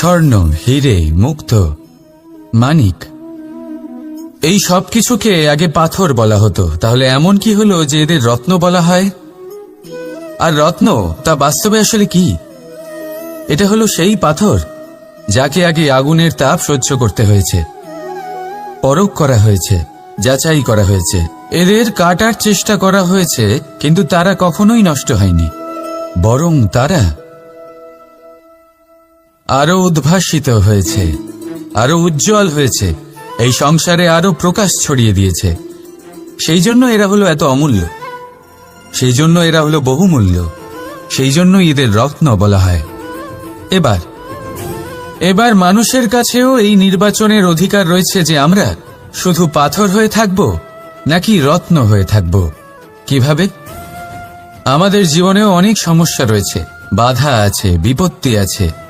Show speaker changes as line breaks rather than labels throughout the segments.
স্বর্ণ হিরে, মুক্ত, মানিক। এই সব কিছুকে আগে পাথর বলা হতো। তাহলে এমন কি হলো যে এদের রত্ন বলা হয়? আর রত্ন, তা বাস্তবে আসলে কি? এটা হলো সেই পাথর যাকে আগে আগুনের তাপ সহ্য করতে হয়েছে পরখ করা হয়েছে, যাচাই করা হয়েছে। এদের কাটার চেষ্টা করা হয়েছে, কিন্তু তারা কখনোই নষ্ট হয়নি। বরং তারা আরও উদ্ভাসিত হয়েছে, আরও উজ্জ্বল হয়েছে, এই সংসারে আরও প্রকাশ ছড়িয়ে দিয়েছে। সেই জন্য এরা হলো এত অমূল্য। সেই জন্য এরা হলো বহুমূল্য। সেই জন্য এদের রত্ন বলা হয়। এবার এবার মানুষের কাছেও এই নির্বাচনের অধিকার রয়েছে যে আমরা শুধু পাথর হয়ে থাকব, নাকি রত্ন হয়ে থাকব। কীভাবে? আমাদের জীবনেও অনেক সমস্যা রয়েছে। বাধা আছে, বিপত্তি আছে।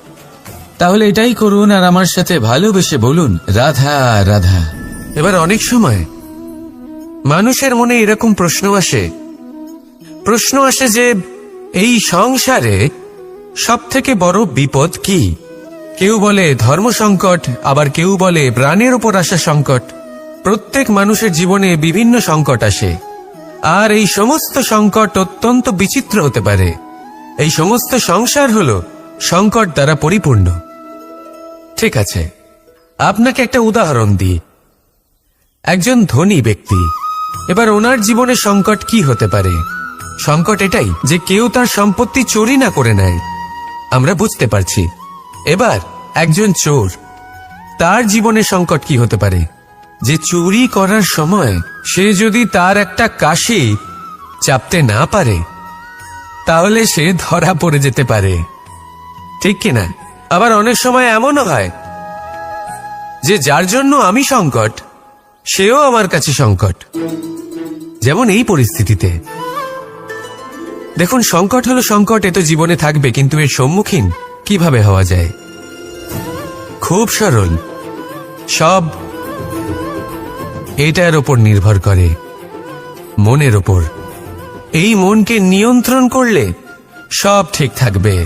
তাহলে এটাই করুন আর আমার সাথে ভালোবেসে বলুন, রাধা রাধা।
এবার অনেক সময় মানুষের মনে এরকম প্রশ্ন আসে। প্রশ্ন আসে যে, এই সংসারে সব থেকে বড় বিপদ কি? কেউ বলে ধর্ম সংকট, আবার কেউ বলে প্রাণের উপর আসা সংকট। প্রত্যেক মানুষের জীবনে বিভিন্ন সংকট আসে। আর এই সমস্ত সংকট অত্যন্ত বিচিত্র হতে পারে। এই সমস্ত সংসার হল সংকট দ্বারা পরিপূর্ণ। ঠিক আছে। আপনাকে একটা উদাহরণ দিই। একজন ধনী ব্যক্তি। এবার ওনার জীবনে সংকট কি হতে পারে? সংকট এটাই যে কেউ তার সম্পত্তি চুরি না করে নেয়। আমরা বুঝতে পারছি। এবার একজন চোর। তার জীবনে সংকট কি হতে পারে? যে চুরি করার সময় সে যদি তার একটা কাশি চাপতে না পারে, তাহলে সে ধরা পড়ে যেতে পারে। ঠিক কিনা? আবার অনেক সময় এমনও হয় যে যার জন্য আমি সংকট, সেও আমার কাছে সংকট। যেমন এই পরিস্থিতিতে। দেখুন, সংকট হলো সংকট, এ তো জীবনে থাকবে, কিন্তু এর সম্মুখীন কীভাবে হওয়া যায়? খুব সরল। সব এটার ওপর নির্ভর করে, মনের ওপর। এই মনকে নিয়ন্ত্রণ করলে সব ঠিক থাকবে।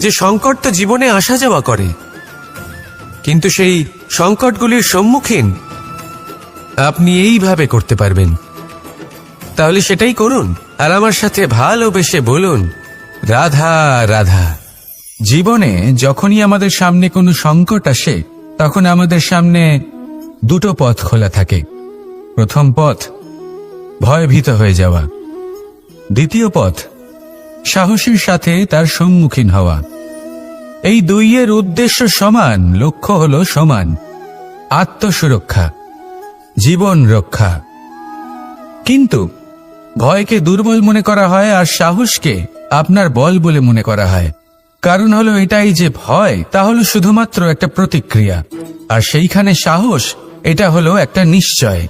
যে সংকট তো জীবনে আসা যাওয়া করে। কিন্তু সেই সংকটগুলির সম্মুখীন আপনি এইভাবে করতে পারবেন। তাহলে সেটাই করুন আর আমার সাথে ভালোবেসে বলুন, রাধা রাধা।
জীবনে যখনই আমাদের সামনে কোনো সংকট আসে, তখন আমাদের সামনে দুটো পথ খোলা থাকে। প্রথম পথ, ভয়ভীত হয়ে যাওয়া। দ্বিতীয় পথ, সাহসীর সাথে তার সম্মুখীন হওয়া। এই দুইয়ের উদ্দেশ্য সমান, লক্ষ্য হল সমান। আত্মসুরক্ষা, জীবন রক্ষা। কিন্তু ভয়কে দুর্বল মনে করা হয় আর সাহসকে আপনার বল বলে মনে করা হয়। কারণ হলো এটাই যে ভয়, তা হলো শুধুমাত্র একটা প্রতিক্রিয়া। আর সেইখানে সাহস, এটা হলো একটা নিশ্চয়,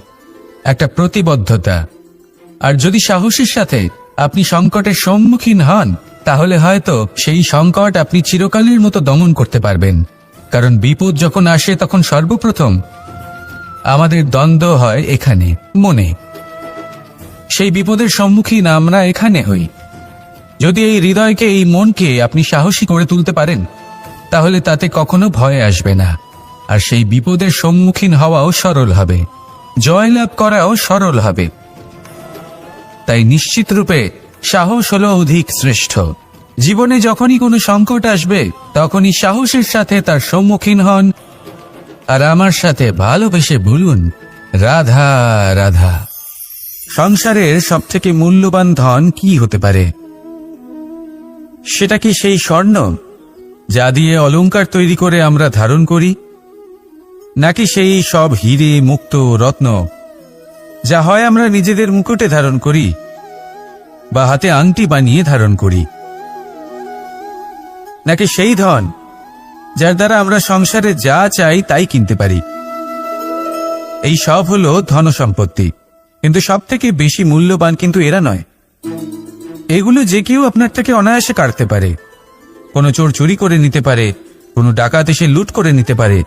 একটা প্রতিবদ্ধতা। আর যদি সাহসের সাথে আপনি সংকটের সম্মুখীন হন তাহলে হয়তো সেই সংকট আপনি চিরকালের মতো দমন করতে পারবেন। কারণ বিপদ যখন আসে, তখন সর্বপ্রথম আমাদের দ্বন্দ্ব হয় এখানে, মনে। সেই বিপদের সম্মুখীন আমরা এখানে হই। যদি এই হৃদয়কে, এই মনকে আপনি সাহসী করে তুলতে পারেন, তাহলে তাতে কখনো ভয় আসবে না। আর সেই বিপদের সম্মুখীন হওয়াও সরল হবে। জয়লাভ করাও সরল হবে। তাই নিশ্চিত রূপে সাহস হলো অধিক শ্রেষ্ঠ। জীবনে যখনই কোনো সংকট আসবে, তখনই সাহসের সাথে তার সম্মুখীন হন আর আমার সাথে ভালোবেসে বলুন রাধা রাধা। সংসারের সবথেকে মূল্যবান ধন কি হতে পারে? সেটা কি সেই স্বর্ণ যা দিয়ে অলঙ্কার তৈরি করে আমরা ধারণ করি? নাকি সেই সব হিরে মুক্ত রত্ন যা হয় আমরা নিজেদের মুকুটে ধারণ করি? বা হাতে আংটি বানিয়ে ধারণ করি। নাকি সেই ধন, যার দ্বারা আমরা সংসারে যা চাই তাই কিনতে পারি। এই সব হলো ধন সম্পত্তি কিন্তু সব থেকে বেশি মূল্যবান কিন্তু এরা নয়। এগুলো যে কেউ আপনার থেকে অনায়াসে কাটতে পারে। কোনো চোর চুরি করে নিতে পারে, কোনো ডাকাত এসে লুট করে নিতে পারে।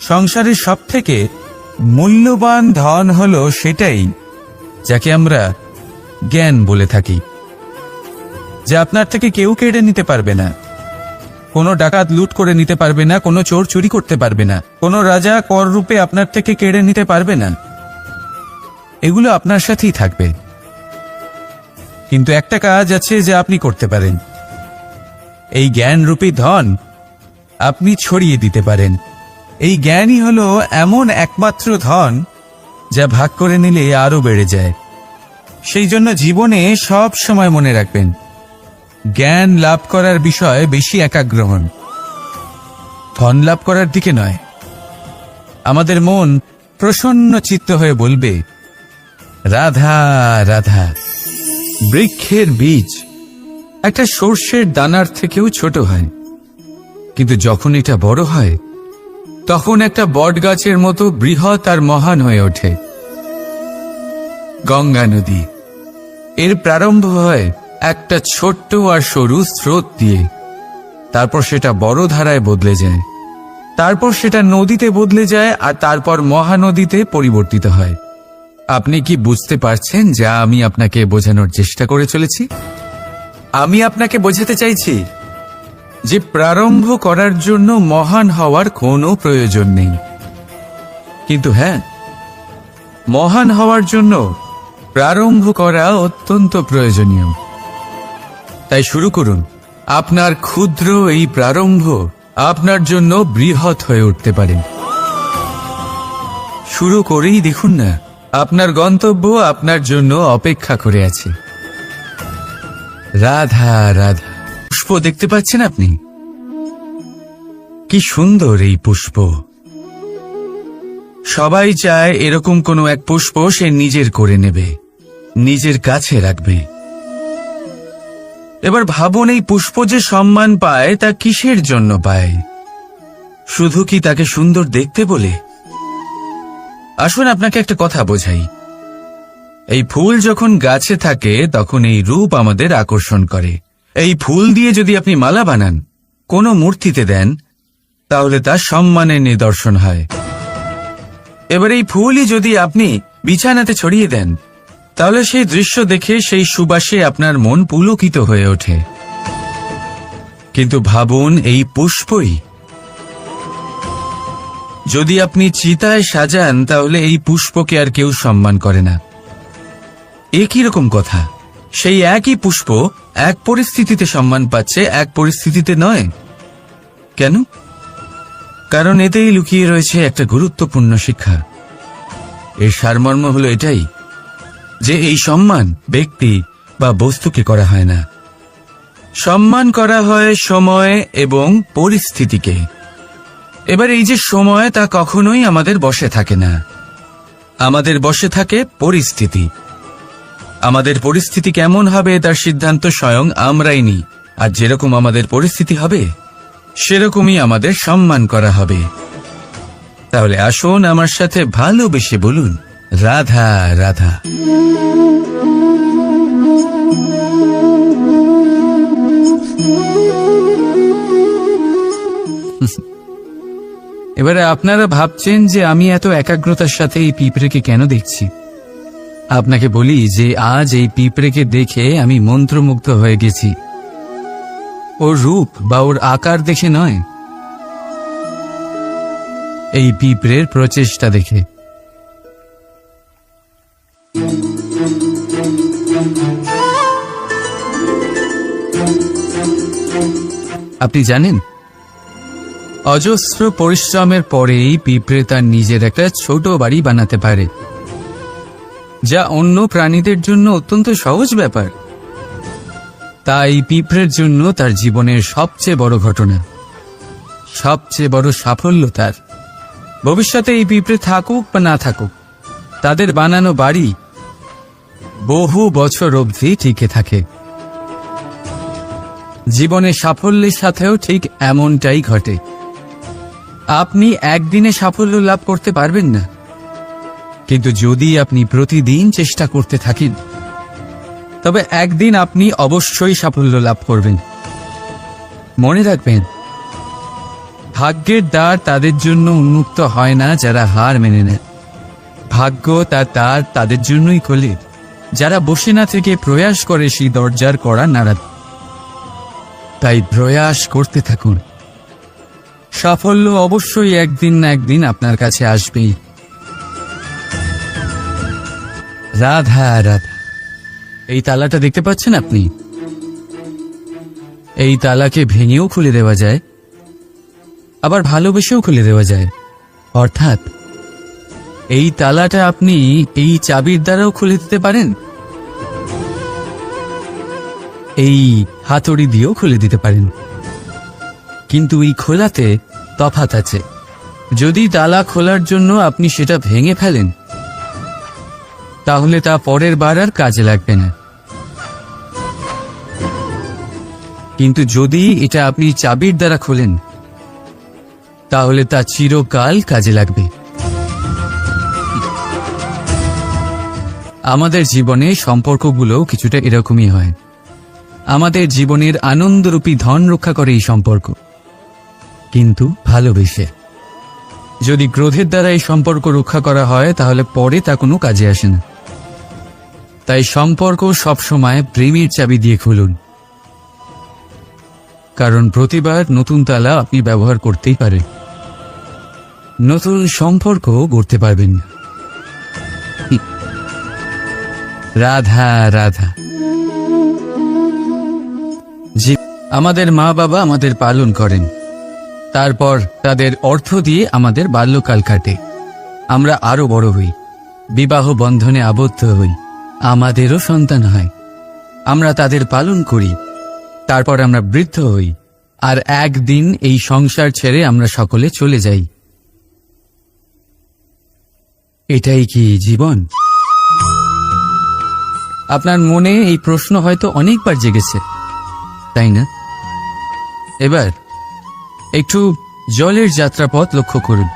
সংসারের সব থেকে মূল্যবান ধন হলো সেটাই, যাকে আমরা জ্ঞান বলে থাকি, যে আপনার থেকে কেউ কেড়ে নিতে পারবে না। কোনো ডাকাত লুট করে নিতে পারবে না, কোনো চোর চুরি করতে পারবে না, কোনো রাজা কর রূপে আপনার থেকে কেড়ে নিতে পারবে না। এগুলো আপনার সাথেই থাকবে। কিন্তু একটা কাজ আছে যে আপনি করতে পারেন। এই জ্ঞানরূপী ধন আপনি ছড়িয়ে দিতে পারেন। এই জ্ঞানই হলো এমন একমাত্র ধন যা ভাগ করে নিলে আরও বেড়ে যায়। সেই জন্য জীবনে সব সময় মনে রাখবেন, জ্ঞান লাভ করার বিষয়ে বেশি একাগ্রহণ ধন লাভ করার দিকে নয়। আমাদের মন প্রসন্ন চিত্ত হয়ে বলবে, রাধা রাধা, বৃক্ষের বীজ একটা সর্ষের দানার থেকেও ছোট হয়। কিন্তু যখন এটা বড় হয়, তখন একটা বট গাছের মতো বৃহৎ আর মহান হয়ে ওঠে। গঙ্গা নদী এর প্রারম্ভ হয় একটা ছোট্ট আর সরু স্রোত দিয়ে। তারপর সেটা বড় ধারায় বদলে যায়। তারপর সেটা নদীতে বদলে যায় আর তারপর মহানদীতে পরিবর্তিত হয়। আপনি কি বুঝতে পারছেন যা আমি আপনাকে বোঝানোর চেষ্টা করে চলেছি? আমি আপনাকে বোঝাতে চাইছি যে প্রারম্ভ করার জন্য মহান হওয়ার কোনো প্রয়োজন নেই। কিন্তু হ্যাঁ মহান হওয়ার জন্য প্রারম্ভ করা অত্যন্ত প্রয়োজনীয়। তাই শুরু করুন। আপনার ক্ষুদ্র এই প্রারম্ভ আপনার জন্য বৃহৎ হয়ে উঠতে পারে। শুরু করেই দেখুন না, আপনার গন্তব্য আপনার জন্য অপেক্ষা করে আছে। রাধা রাধা। পুষ্প দেখতে পাচ্ছেন আপনি? কি সুন্দর এই পুষ্প। সবাই চায় এরকম কোনো এক পুষ্প সে নিজের করে নেবে। নিজের কাছে রাখবে। এবার ভাবুন, এই পুষ্প যে সম্মান পায়, তা কিসের জন্য পায়? শুধু কি তাকে সুন্দর দেখতে বলে? আসুন, আপনাকে একটা কথা বোঝাই। এই ফুল যখন গাছে থাকে, তখন এই রূপ আমাদের আকর্ষণ করে। এই ফুল দিয়ে যদি আপনি মালা বানান, কোনো মূর্তিতে দেন, তাহলে তা সম্মানের নিদর্শন হয়। এবার এই ফুলই যদি আপনি বিছানাতে ছড়িয়ে দেন তাহলে সেই দৃশ্য দেখে সেই সুবাসে আপনার মন পুলকিত হয়ে ওঠে। কিন্তু ভাবুন, এই পুষ্পই। যদি আপনি চিতায় সাজান, তাহলে এই পুষ্পকে আর কেউ সম্মান করে না। এ কি রকম কথা? সেই একই পুষ্প এক পরিস্থিতিতে সম্মান পাচ্ছে, এক পরিস্থিতিতে নয়। কেন? কারণ এতেই লুকিয়ে রয়েছে একটা গুরুত্বপূর্ণ শিক্ষা। এর সারমর্ম হলো এটাই। যে এই সম্মান ব্যক্তি বা বস্তুকে করা হয় না। সম্মান করা হয় সময় এবং পরিস্থিতিকে। এবার এই যে সময়, তা কখনোই আমাদের বসে থাকে না। আমাদের বসে থাকে পরিস্থিতি। আমাদের পরিস্থিতি কেমন হবে, তার সিদ্ধান্ত স্বয়ং আমরাই নিই। আর যেরকম আমাদের পরিস্থিতি হবে, সেরকমই আমাদের সম্মান করা হবে। তাহলে আসুন আমার সাথে ভালোবেসে বলুন রাধা রাধা। এবারে আপনারা ভাবছেন যে আমি এত একাগ্রতার সাথে এই পিঁপড়েকে কেন দেখছি? আপনাকে বলি যে আজ এই পিঁপড়েকে দেখে আমি মন্ত্রমুগ্ধ হয়ে গেছি। ওর রূপ বা ওর আকার দেখে নয়। এই পিঁপড়ের প্রচেষ্টা দেখে। আপনি জানেন? অজস্র পরিশ্রমের পরেই পিঁপড়ে তার নিজের একটা ছোট বাড়ি বানাতে পারে, যা অন্য প্রাণীদের জন্য অত্যন্ত সহজ ব্যাপার। তাই পিঁপড়ের জন্য তার জীবনের সবচেয়ে বড় ঘটনা, সবচেয়ে বড় সাফল্য তার। ভবিষ্যতে এই পিঁপড়ে থাকুক বা না থাকুক, তাদের বানানো বাড়ি বহু বছর অবধি টিকে থাকে। জীবনে সাফল্যের সাথেও ঠিক এমনটাই ঘটে। আপনি একদিনে সাফল্য লাভ করতে পারবেন না। কিন্তু যদি আপনি প্রতিদিন চেষ্টা করতে থাকেন, তবে একদিন আপনি অবশ্যই সাফল্য লাভ করবেন। মনে রাখবেন, ভাগ্যের দ্বার তাদের জন্য উন্মুক্ত হয় না যারা হার মেনে নেয়। ভাগ্য তার দ্বার তাদের জন্যই খোলে। যারা বসে না থেকে প্রয়াস করে সেই দরজার করা নাড়া তাই প্রয়াস করতে থাকুন। সাফল্য অবশ্যই একদিন না একদিন আপনার কাছে আসবেই। রাধা রাধা। এই তালাটা দেখতে পাচ্ছেন আপনি? এই তালাকে ভেঙেও খুলে দেওয়া যায়, আবার ভালোবেসেও খুলে দেওয়া যায়। অর্থাৎ, এই তালাটা আপনি এই চাবির দ্বারাও খুলে দিতে পারেন এই হাতড়ি দিয়েও খুলে দিতে পারেন। কিন্তু এই খোলাতে তফাত আছে। যদি তালা খোলার জন্য আপনি সেটা ভেঙে ফেলেন, তাহলে তা পরের বার আর কাজে লাগবে না। কিন্তু যদি এটা আপনি চাবির দ্বারা খোলেন, তাহলে তা চিরকাল কাজে লাগবে। আমাদের জীবনে সম্পর্কগুলো কিছুটা এরকমই হয়। আমাদের জীবনের আনন্দরূপী ধন রক্ষা করে এই সম্পর্ক। কিন্তু ভালোবেসে। যদি ক্রোধের দ্বারা এই সম্পর্ক রক্ষা করা হয়, তাহলে পরে তা কোনো কাজে আসে না। তাই সম্পর্ক সবসময় প্রেমের চাবি দিয়ে খুলুন। কারণ প্রতিবার নতুন তালা আপনি ব্যবহার করতেই পারেন নতুন সম্পর্ক গড়তে পারবেন রাধা রাধা। জি আমাদের মা বাবা আমাদের পালন করেন। তারপর তাদের অর্থ দিয়ে আমাদের বাল্যকাল কাটে। আমরা আরও বড় হই, বিবাহ বন্ধনে আবদ্ধ হই, আমাদেরও সন্তান হয়। আমরা তাদের পালন করি, তারপর আমরা বৃদ্ধ হই, আর একদিন এই সংসার ছেড়ে আমরা সকলে চলে যাই। এটাই কি জীবন? আপনার মনে এই প্রশ্ন হয়তো অনেকবার জেগেছে। তাই না? এবার একটু জলের যাত্রাপথ লক্ষ্য করুন।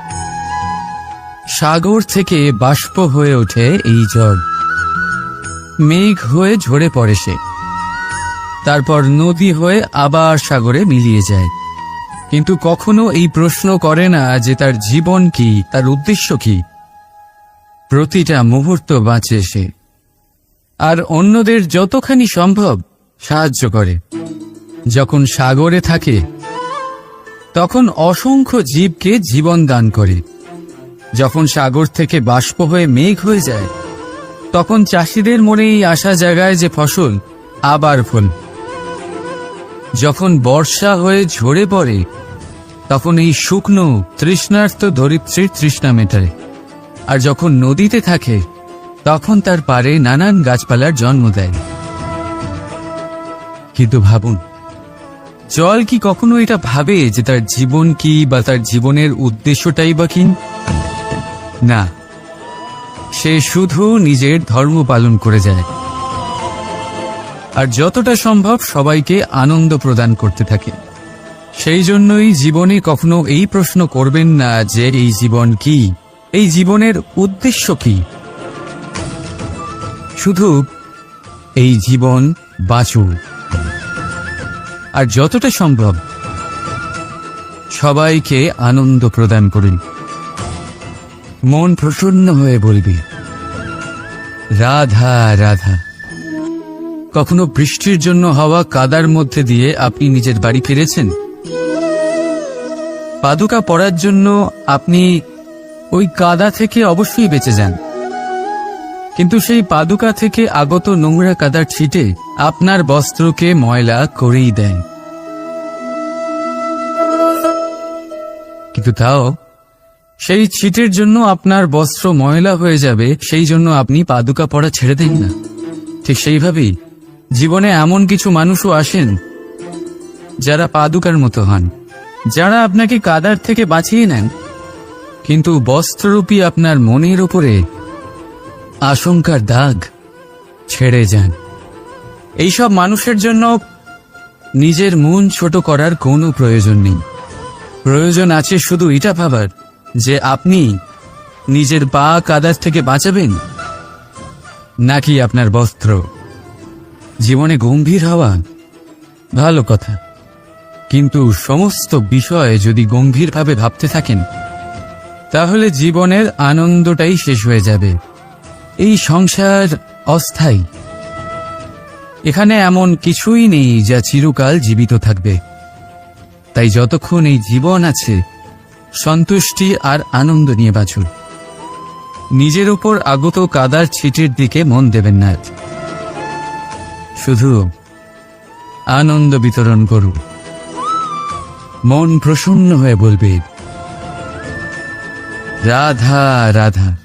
সাগর থেকে বাষ্প হয়ে ওঠে এই জল। মেঘ হয়ে ঝরে পড়ে সে। তারপর নদী হয়ে আবার সাগরে মিলিয়ে যায়। কিন্তু কখনো এই প্রশ্ন করে না যে তার জীবন কি, তার উদ্দেশ্য কি। প্রতিটা মুহূর্ত বাঁচে সে। আর অন্যদের যতখানি সম্ভব সাহায্য করে। যখন সাগরে থাকে, তখন অসংখ্য জীবকে জীবন দান করে। যখন সাগর থেকে বাষ্প হয়ে মেঘ হয়ে যায়, তখন চাষিদের মনে এই আশা জাগায় যে ফসল আবার ফল। যখন বর্ষা হয়ে ঝরে পড়ে, তখন এই শুকনো, তৃষ্ণার্ত ধরিত্রীর তৃষ্ণা মেটায়। আর যখন নদীতে থাকে, তখন তার পারে নানান গাছপালার জন্ম দেয়। কিন্তু ভাবুন জল কি কখনো এটা ভাবে যে তার জীবন কি বা তার জীবনের উদ্দেশ্যটাই বা কি? না। সে শুধু নিজের ধর্ম পালন করে যায়। আর যতটা সম্ভব সবাইকে আনন্দ প্রদান করতে থাকে। সেই জন্যই জীবনে কখনো এই প্রশ্ন করবেন না যে এই জীবন কি? এই জীবনের উদ্দেশ্য কি? শুধু এই জীবন বাঁচুক আর যতটা সম্ভব সবাইকে আনন্দ প্রদান করুন। মন প্রসন্ন হয়ে বলবি, রাধা রাধা। কখনো বৃষ্টির জন্য হওয়া কাদার মধ্যে দিয়ে আপনি নিজের বাড়ি ফিরেছেন? পাদুকা পড়ার জন্য আপনি ওই কাদা থেকে অবশ্যই বেঁচে যান। কিন্তু সেই পাদুকা থেকে আগত নোংরা কাদার ছিটে আপনার বস্ত্রকে ময়লা করেই দেয় কিন্তু তাও, সেই ছিটের জন্য আপনার বস্ত্র ময়লা হয়ে যাবে, সেই জন্য আপনি পাদুকা পড়া ছেড়ে দেন না। ঠিক সেইভাবেই জীবনে এমন কিছু মানুষও আসেন যারা পাদুকার মতো হন, যারা আপনাকে কাদার থেকে বাঁচিয়ে নেন। কিন্তু বস্ত্ররূপী আপনার মনের উপরে আশঙ্কার দাগ ছেড়ে যান। এইসব মানুষের জন্য নিজের মন ছোট করার কোনো প্রয়োজন নেই। প্রয়োজন আছে শুধু এটা ভাবার যে আপনি নিজের পা কাদার থেকে বাঁচাবেন নাকি আপনার বস্ত্র। জীবনে গম্ভীর হওয়া ভালো কথা। কিন্তু সমস্ত বিষয়ে যদি গম্ভীরভাবে ভাবতে থাকেন, তাহলে জীবনের আনন্দটাই শেষ হয়ে যাবে। এই সংসার অস্থায়ী। এখানে এমন কিছুই নেই যা চিরকাল জীবিত থাকবে। তাই যতক্ষণ এই জীবন আছে, সন্তুষ্টি আর আনন্দ নিয়ে বাঁচুন। নিজের উপর আগত কাদার ছিটির দিকে মন দেবেন না। শুধু আনন্দ বিতরণ করুন। মন প্রসন্ন হয়ে বলবে, রাধা রাধা।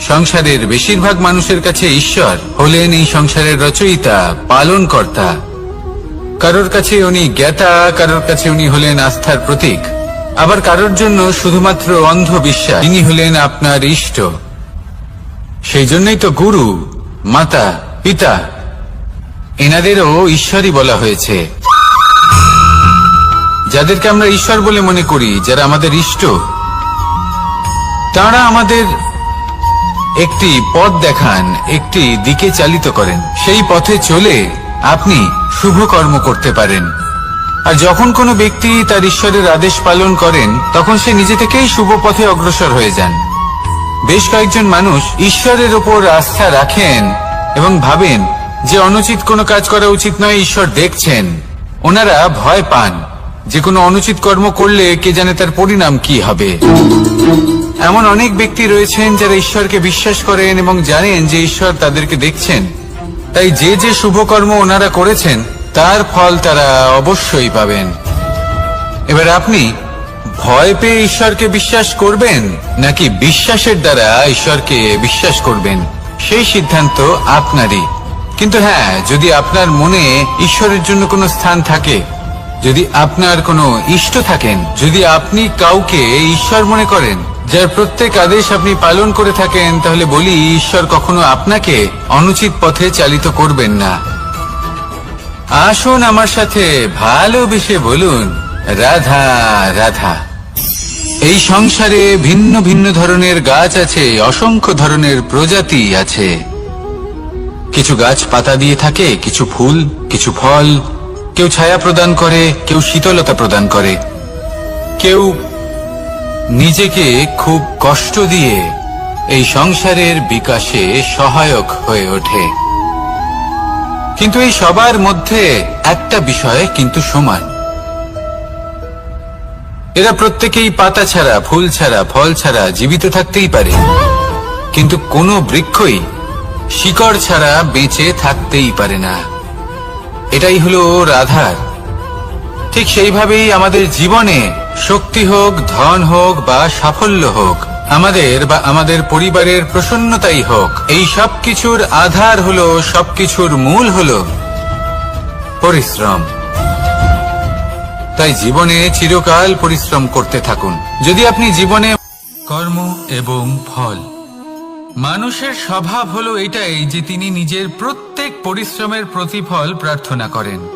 সংসারের বেশিরভাগ মানুষের কাছে ঈশ্বর হলেন এই সংসারের রচয়িতা, পালনকর্তা। কারোর কাছে উনি জ্ঞাতা, কারোর কাছে উনি হলেন আস্থার প্রতীক। আবার কারোর জন্য শুধুমাত্র অন্ধ বিশ্বাস ইনি হলেন আপনার ইষ্ট। সেই জন্যই তো গুরু, মাতা, পিতা, এনাদেরও ঈশ্বরই বলা হয়েছে। যাদেরকে আমরা ঈশ্বর বলে মনে করি, যারা আমাদের ইষ্ট, তারা আমাদের একটি পথ দেখান, একটি দিকে চালিত করেন। সেই পথে চলে আপনি শুভ কর্ম করতে পারেন। আর যখন কোনো ব্যক্তি তার ঈশ্বরের আদেশ পালন করেন, তখন সে নিজে থেকেই শুভ পথে অগ্রসর হয়ে যান। বেশ কয়েকজন মানুষ ঈশ্বরের ওপর আস্থা রাখেন এবং ভাবেন যে অনুচিত কোনো কাজ করা উচিত নয়, ঈশ্বর দেখছেন। ওনারা ভয় পান যে কোনো অনুচিত কর্ম করলে কে জানে তার পরিণাম কি হবে। এমন অনেক ব্যক্তি রয়েছেন যারা ঈশ্বরকে বিশ্বাস করেন এবং জানেন যে ঈশ্বর তাদেরকে দেখছেন। তাই যে যে শুভকর্ম ওনারা করেছেন, তার ফল তারা অবশ্যই পাবেন। এবার আপনি ভয় পেয়ে ঈশ্বরকে বিশ্বাস করবেন, নাকি বিশ্বাসের দ্বারা ঈশ্বরকে বিশ্বাস করবেন? সেই সিদ্ধান্ত আপনারই। কিন্তু হ্যাঁ যদি আপনার মনে ঈশ্বরের জন্য কোনো স্থান থাকে, যদি আপনার কোনো ইষ্ট থাকেন, যদি আপনি কাউকে ঈশ্বর মনে করেন যার প্রত্যেক আদেশ আপনি পালন করে থাকেন, তাহলে বলি, ঈশ্বর কখনো আপনাকে অনুচিত পথে চালিত করবেন না। আসুন আমার সাথে ভালোবেসে বলুন, রাধা রাধা। এই সংসারে ভিন্ন ভিন্ন ধরনের গাছ আছে, অসংখ্য ধরনের প্রজাতি আছে। কিছু গাছ পাতা দিয়ে থাকে, কিছু ফুল, কিছু ফল। কেউ ছায়া প্রদান করে, কেউ শীতলতা প্রদান করে। কেউ নিজেকে খুব কষ্ট দিয়ে এই সংসারের বিকাশে সহায়ক হয়ে ওঠে। কিন্তু এই সবার মধ্যে একটা বিষয় কিন্তু সমান। এরা প্রত্যেকেই পাতা ছাড়া, ফুল ছাড়া, ফল ছাড়া জীবিত থাকতেই পারে। কিন্তু কোনো বৃক্ষই শিকড় ছাড়া বেঁচে থাকতেই পারে না। এটাই হলো রাধার। ঠিক সেইভাবেই আমাদের জীবনে শক্তি হোক, ধন হোক বা সাফল্য হোক, আমাদের বা আমাদের পরিবারের প্রসন্নতাই হোক, এই সব কিছুর আধার হলো, সবকিছুর মূল হলো পরিশ্রম। তাই জীবনে চিরকাল পরিশ্রম করতে থাকুন। যদি আপনি জীবনে কর্ম এবং ফল, মানুষের স্বভাব হলো এটাই যে তিনি নিজের প্রত্যেক পরিশ্রমের প্রতিফল প্রার্থনা করেন।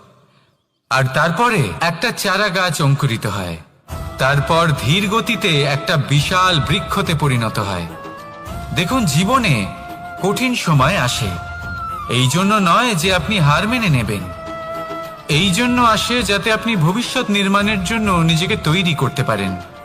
আর তারপরে একটা চারা গাছ অঙ্কুরিত হয়। তারপর ধীর গতিতে একটা বিশাল বৃক্ষতে পরিণত হয়। দেখুন, জীবনে কঠিন সময় আসে। এই জন্য নয় যে আপনি হার মেনে নেবেন। এই জন্য আসে যাতে আপনি ভবিষ্যৎ নির্মাণের জন্য নিজেকে তৈরি করতে পারেন।